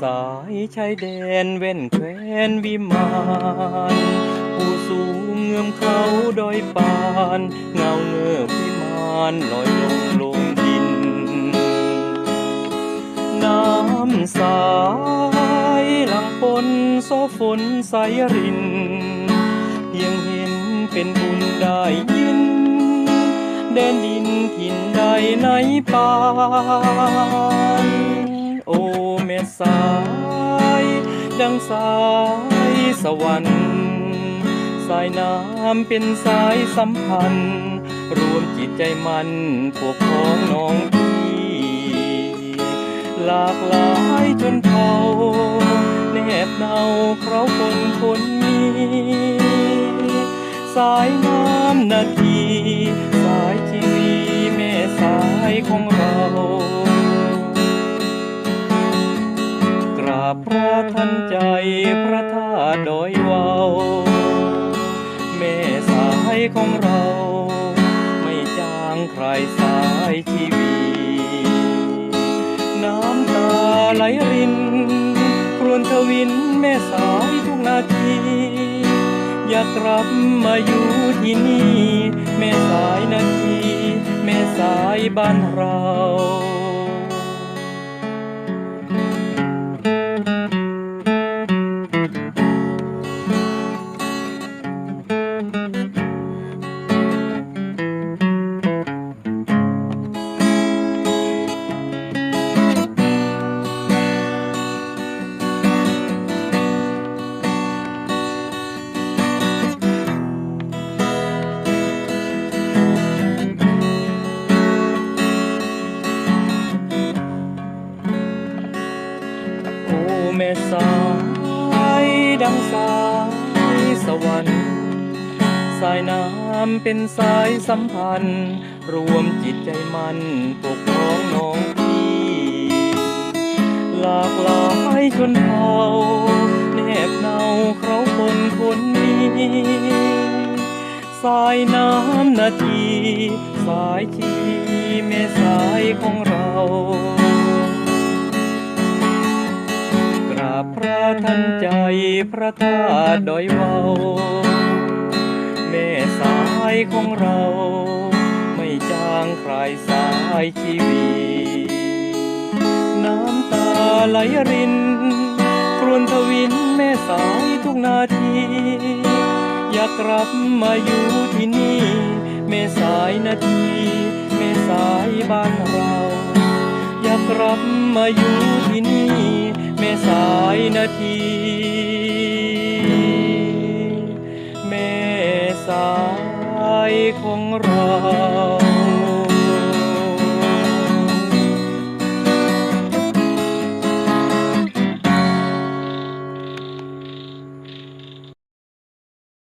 สายชายแดนเว้นแควนวิมานผู้สูงเงื่อมเขาดอยปาน เงาเงือบวิมานลอยลงลงดิน น้ำสายหลังปนโซฝนใสรินเพียงเห็นเป็นบุญได้ยิน แดนดินถิ่นใดในปาน โอเมสายดังสายสวรรค์สายน้ำเป็นสายสัมพันธ์ รวมจิตใจมันพวกพ้องน้องพี่ หลากหลายจนเผาแนบเนาเขาคนคนนี้สายน้ำนาที สายชีวีแม่สายของเรา ระทันใจพระธาตุดอยวาวแม่สายของเรา ไม่จางใครสายชีวีน้ำตาไหลรินครวญทวินแม่สายทุกนาที อยากกลับมาอยู่ที่นี่ แม่สายนาที แม่สายบ้านเรา แม่สายดังสายสวรรค์ สายน้ำเป็นสายสัมพันธ์ รวมจิตใจมันปกป้องน้องพี่ หลากหลายชนเผ่าแนบเนาเขาคนคนนี้สายน้ำนาที สายชีแม่สายของเรา ทันใจพระธาตุดอยเวาแม่สายของเรา ไม่จางใครสายชีวีน้ำตาไหลรินครวญทวินแม่สายทุกนาที อยากกลับมาอยู่ที่นี่แม่สายนาทีแม่สายบ้านเรา อยากกลับมาอยู่ที่นี่ สายนาที แม่สายของเรา